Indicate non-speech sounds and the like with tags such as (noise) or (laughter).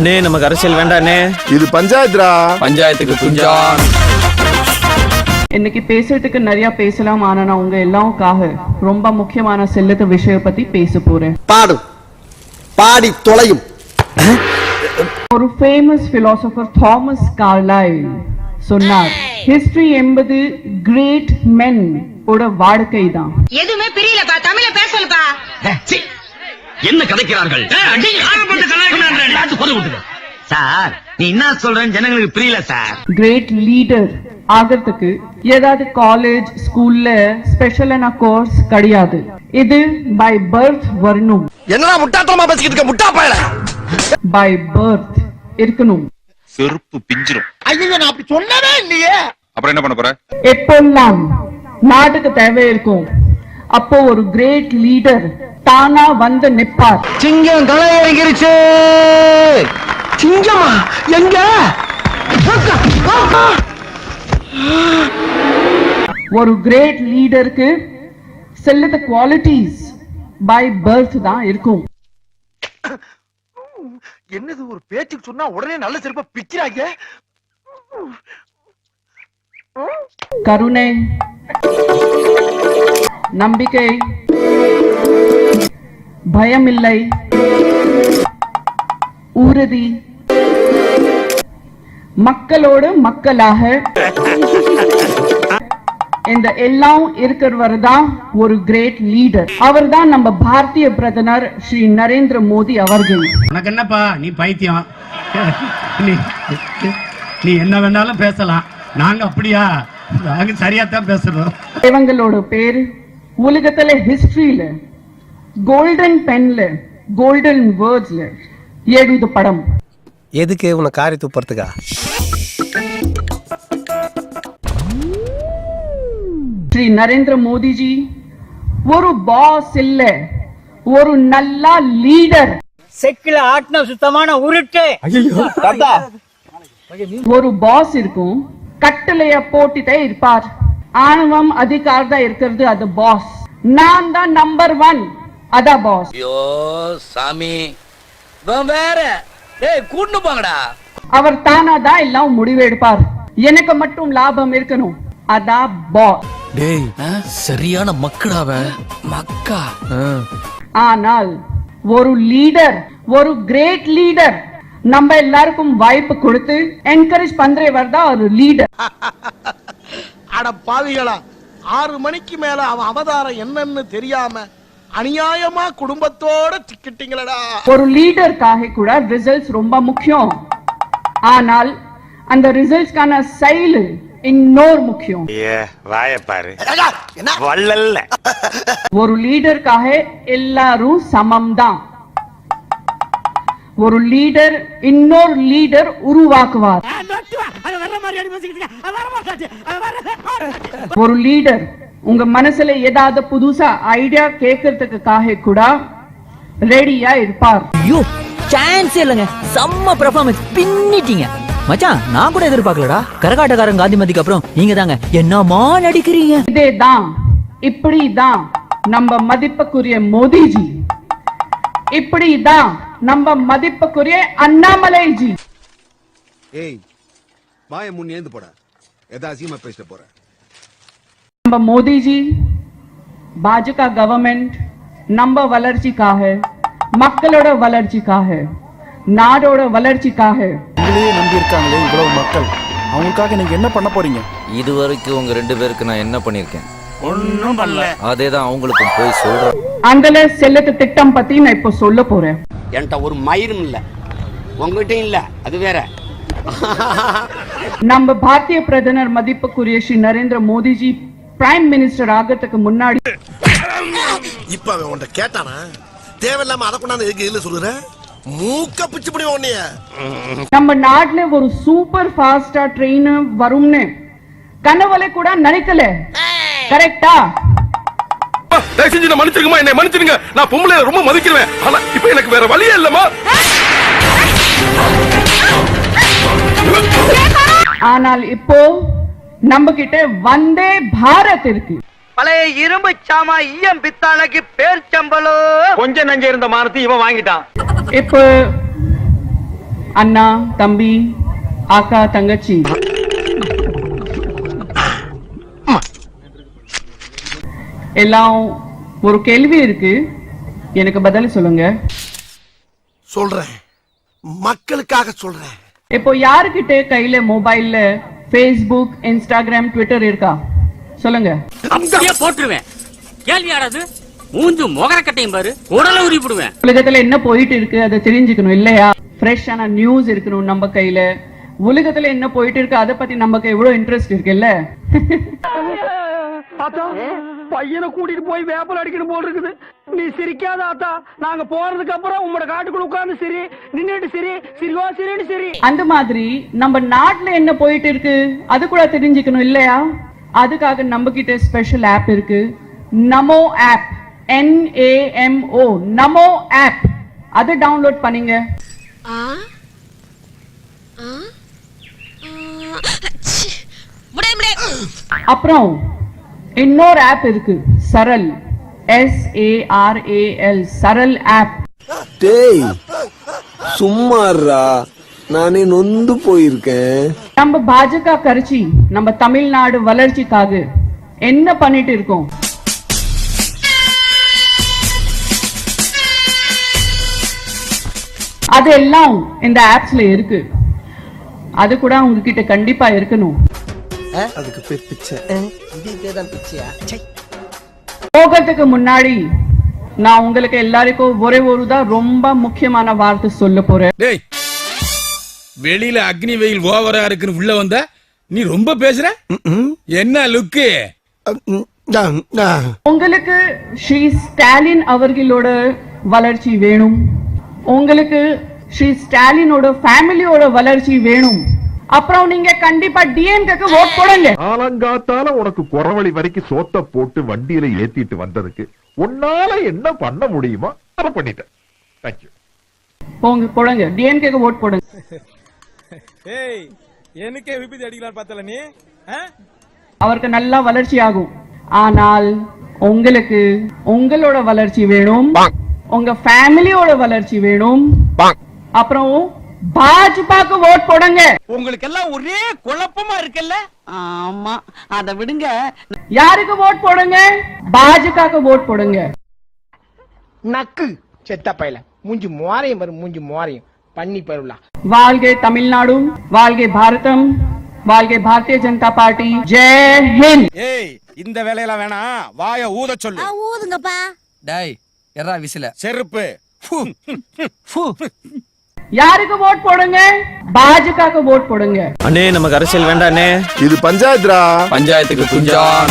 அண்ணே நமக்கு அரசியல் வேண்டாண்ணே. இது பஞ்சாயத்துடா. பஞ்சாயத்துக்கு குஞ்சான் இன்னைக்கு பேசுறதுக்கு நிறைய பேசலாம் ஆனா நான் உங்க எல்லாருக்காக ரொம்ப முக்கியமான செல்லத்த விஷயம் பத்தி பேச போறேன். பாடு. பாடி தொலையும். ஒரு ஃபேமஸ் பிலாசபர் தாமஸ் கார்லைல் சொன்னார் ஹிஸ்டரி என்பது கிரேட் மென் ஓட வாழ்க்கை தான் எதுவுமே பிரியலப்பா தமிழ பேச சொல்லுப்பா என்ன கதைக்கிறார்கள்? சார் நீ என்ன சொல்றேன்னு ஜனங்களுக்கு புரியல சார். கிரேட் லீடர் ஆகிறதுக்கு ஏதாவது காலேஜ் ஸ்கூல்ல ஸ்பெஷலான கோர்ஸ் கிடையாது. இது பை பர்த் வரணும். என்னடா முட்டாத்தனமா பேசிக்கிட்டு இருக்க? முட்டா பயல. பை பர்த் இருக்கணும். செருப்பு பிஞ்சிரும். ஐயோ நான் அப்படி சொன்னவே இல்லையே. அப்புறம் என்ன பண்ண போற? எப்பெல்லாம் நாட்டுக்கு தேவை இருக்கும்? அப்போ ஒரு கிரேட் லீடர் தானா வந்து நிப்பார். சிங்கம் களை இறங்கிருச்சு சிங்கமா? எங்க? ஒரு கிரேட் லீடருக்கு செல்லத குவாலிட்டிஸ் பை பர்த் தான் இருக்கும். என்னது ஒரு பேச்சுக்கு சொன்னா உடனே நல்ல செருப்பா பிக்கிறாங்க கருணை நம்பிக்கை பயமில்லை உறுதி மக்களோடு மக்களாக. இந்த எல்லாம் இருக்கிறவர் தான் ஒரு கிரேட் லீடர் அவர் தான் நம்ம பாரதிய பிரதமர் ஸ்ரீ நரேந்திர மோடி அவர்கள். உனக்கு என்னப்பா நீ பைத்தியம். நீ நீ என்ன வேணாலும் பேசலாம். நாங்க அப்படியா? நாங்க சரியா தான் பேசுறோம். இவங்களோட பேர் உலகத்துல ஹிஸ்டரியில கோல்டன் பென்ல கோல்டன் வேர்ட்ஸ்ல எழுத படம். எதுக்கு உன்னை காரி துப்புறதுக்கா? ஸ்ரீ நரேந்திர மோடிஜி ஒரு பாஸ் இல்ல ஒரு நல்ல லீடர் செக்கில ஆட்டின சுத்தமான உருட்டு. ஒரு பாஸ் இருக்கும் கட்டளைய போட்டுட்டே இருப்பார். ஆணவம் அதிகாரம் தான் இருக்கிறது அது பாஸ் நான் தான் நம்பர் ஒன் அதான் பாஸ் ஐயோ சாமி. வேற. டேய் கூட்டு போங்கடா. அவர் தானா தான் எல்லாம் முடிவு எடுப்பார். எனக்கு மட்டும் லாபம் இருக்கணும். அதான் பாஸ் டேய் சரியான மக்கடாவ மக்கா? ஆனால் ஒரு லீடர் ஒரு கிரேட் லீடர் நம்ம எல்லாருக்கும் வாய்ப்பு கொடுத்து என்கரேஜ் பண்றவர் தான் ஒரு லீடர் (laughs) அட பாவிகளா ஆறு மணிக்கு மேல அவன் அவதாரம் என்னன்னு தெரியாம அநியாயமா குடும்பத்தோட சிக்கிட்டீங்களடா ஒரு லீடருக்காக கூட ரிசல்ட்ஸ் ரொம்ப முக்கியம். ஆனால் அந்த ரிசல்ட்ஸ்க்கான செயல் இன்னொரு முக்கியம். வள்ளல்ல. (laughs) ஒரு லீடருக்காக எல்லாரும் சமம் தான் ஒரு லீடர் இன்னொரு லீடர் உருவாக்குவார். ஒரு லீடர் உங்க மனசுல ஏதாவது புதுசா ஐடியா கேட்கறதுக்காக கூட ரெடியா இருப்பார். ஐயோ சான்ஸ் இல்லைங்க. செம்ம பெர்ஃபார்மன்ஸ் பின்னிட்டீங்க. மச்சான் நான் கூட எதிர்பார்க்கலடா. கரகாட்டக்காரன் காந்திமதிக்கு அப்புறம் நீங்க தாங்க. என்னமா நடிக்கிறீங்க இதேதான் இப்படிதான் நம்ம மதிப்புக்குரிய மோடிஜி இப்படிதான் நம்ம மதிப்புக்குரிய அண்ணாமலைஜி ஏய் வாய முன் ஏந்து போட. எதா அசியமா பேசிட்டு போற. நம்ம மோடிஜி பாஜக கவர்மெண்ட் நம்ம வளர்ச்சிக்காக மக்களோட வளர்ச்சிக்காக நாடோட வளர்ச்சிக்காக. உங்களையே நம்பி இருக்காங்களே இவ்வளவு மக்கள். அவங்களுக்காக நீங்க என்ன பண்ண போறீங்க? இது வரைக்கும் உங்க ரெண்டு பேருக்கு நான் என்ன பண்ணிருக்கேன் ஒன்னும் பண்ணல. அதே தான் அவங்களுக்கும் போய் சொல்றேன். அந்த செல்லத்து திட்டம் பத்தி நான் இப்போ சொல்ல போறேன். என்கிட்ட ஒரு மயிரும் இல்ல. உங்ககிட்டயும் இல்ல. அது வேற. நம்ம பாரதிய பிரதமர் மதிப்புக்குரிய ஸ்ரீ நரேந்திர மோடிஜி பிரைம் மினிஸ்டர் ஆகிறதுக்கு முன்னாடி இப்ப அவன் உன்ட்ட கேட்டானா? தேவையில்லாம அதை கொண்டாந்து எதுக்கு இதுல சொல்லுற? மூக்க பிச்சு பிடி உன்னைய. நம்ம நாட்டுல ஒரு சூப்பர் ஃபாஸ்டா ட்ரெயின் வரும்னு. கனவுல கூட நினைக்கல கரெக்டா தயவு செஞ்சு நான் மன்னிச்சிருக்கமா என்னை மன்னிச்சிருங்க. நான் பொம்பளை ரொம்ப மதிக்கிறேன் ஆனா இப்ப எனக்கு வேற வழியே இல்லம்மா. ஆனால் இப்போ நம்ம கிட்ட வந்தே பாரத் இருக்கு. பழைய இரும்பு சாமா ஈயம் பித்தாளைக்கு பேர் சம்பளம் கொஞ்சம் நஞ்ச இருந்த மானத்தை இவன் வாங்கிட்டான். இப்போ அண்ணா தம்பி அக்கா தங்கச்சி. எல்லாம் ஒரு கேள்வி இருக்கு. எனக்கு பதில் சொல்லுங்க. சொல்றேன். மக்களுக்காக சொல்றேன். இப்போ யாருக்கிட்ட கையில மொபைல்ல ஃபேஸ்புக் இன்ஸ்டாகிராம் ட்விட்டர் இருக்கா? சொல்லுங்க. அப்படியே போட்டுருவேன். கேள்வி ஆடாது மூஞ்சு மொகரக்கட்டையும் பாரு. உடல உரிப்பிடுவேன் உலகத்துல என்ன போயிட்டு இருக்கு? அதை தெரிஞ்சுக்கணும் இல்லையா? ஃப்ரெஷ்ஷான நியூஸ் இருக்கணும் நம்ம கையில. உலகத்துல என்ன போயிட்டு இருக்கு? அதை பத்தி நமக்கு எவ்வளவு இன்ட்ரெஸ்ட் இருக்குல்ல? (laughs) ஆத்தா பையனை கூட்டிட்டு போய் வேப்பல் அடிக்கணும் போல் இருக்குது. நீ சிரிக்காத ஆத்தா. நாங்க போறதுக்கு அப்புறம் உங்களோட காட்டுக்குள்ள உட்கார்ந்து சரி நின்னுட்டு சரி சிரிவா சிரின்னு சரி. அந்த மாதிரி நம்ம நாட்டுல என்ன போயிட்டு இருக்கு? அது கூட தெரிஞ்சுக்கணும் இல்லையா? அதுக்காக நம்ம கிட்ட ஸ்பெஷல் ஆப் இருக்கு. நமோ app N A M O Namo app அதை டவுன்லோட் பண்ணுங்க. அப்புறம் இன்னொரு ஆப் இருக்கு Saral. S A R A L Saral app டேய் சும்மாறா நானே நொந்து போயிருக்கேன். நம்ம பாஜக கட்சி நம்ம தமிழ்நாடு வளர்ச்சிக்காக என்ன பண்ணிட்டு இருக்கோம்? அதெல்லாம் இந்த ஆப்ஸ்ல இருக்கு. அது கூட உங்ககிட்ட கண்டிப்பா இருக்கணும். அதுக்கு பேர் பிச்சை. போகிறதுக்கு முன்னாடி நான் உங்களுக்கு எல்லாருக்கும் ஒரே ஒரு தான் ரொம்ப முக்கியமான வார்த்தை சொல்ல போறேன். டேய் வெளியில அக்னி வெயில் ஓவரா இருக்குன்னு உள்ள வந்த நீ ரொம்ப பேசுற? என்ன லுக்கு உங்களுக்கு ஸ்ரீ ஸ்டாலின் அவர்களோட வளர்ச்சி வேணும். உங்களுக்கு ஸ்ரீ ஸ்டாலினோட ஃபேமிலியோட வளர்ச்சி வேணும். அப்புறம் நீங்க கண்டிப்பா டிஎம்கேக்கு ஓட் போடுங்க. ஆலங்காத்தால உனக்கு குறவழி வரைக்கும் சோத்த போட்டு வண்டியில ஏத்திட்டு வந்ததுக்கு உன்னால என்ன பண்ண முடியுமோ அதை பண்ணிட்டேன். தேங்க்யூ போங்க போடுங்க. டிஎம்கேக்கு ஓட் போடுங்க. (laughs) ஏய் எனக்கே விபத்து அடிக்கலாம் பார்த்தல நீ? அவருக்கு நல்லா வளர்ச்சி ஆகும். ஆனால் உங்களுக்கு உங்களோட வளர்ச்சி வேணும். உங்க ஃபேமிலியோட வளர்ச்சி வேணும். அப்புறம் பாஜபாக்கு ஓட் போடுங்க. உங்களுக்கு எல்லாம் ஒரே குழப்பமா இருக்குல்ல? ஆமா அத விடுங்க. யாருக்கு ஓட் போடுங்க? பாஜகவுக்கு ஓட் போடுங்க. நக்கு செத்த பையல. மூஞ்சி மோரையும் பாரு மூஞ்சி மோரையும் பண்ணி பருவலா வாழ்க தமிழ்நாடு வாழ்க பாரதம் வாழ்க பாரதிய ஜனதா பார்ட்டி. ஜெய் ஹிந்த். ஏய் இந்த வேலையெல்லாம் வேணாம் வாய ஊத சொல்லு. ஊதுங்கப்பா. டாய் எறா விசில. செருப்பு. யாருக்கு ஓட் போடுங்க? பாஜகவுக்கு ஓட் போடுங்க. அண்ணே நமக்கு அரசியல் வேண்டாண்ணே இது பஞ்சாயத்துரா? பஞ்சாயத்துக்கு குஞ்சான்.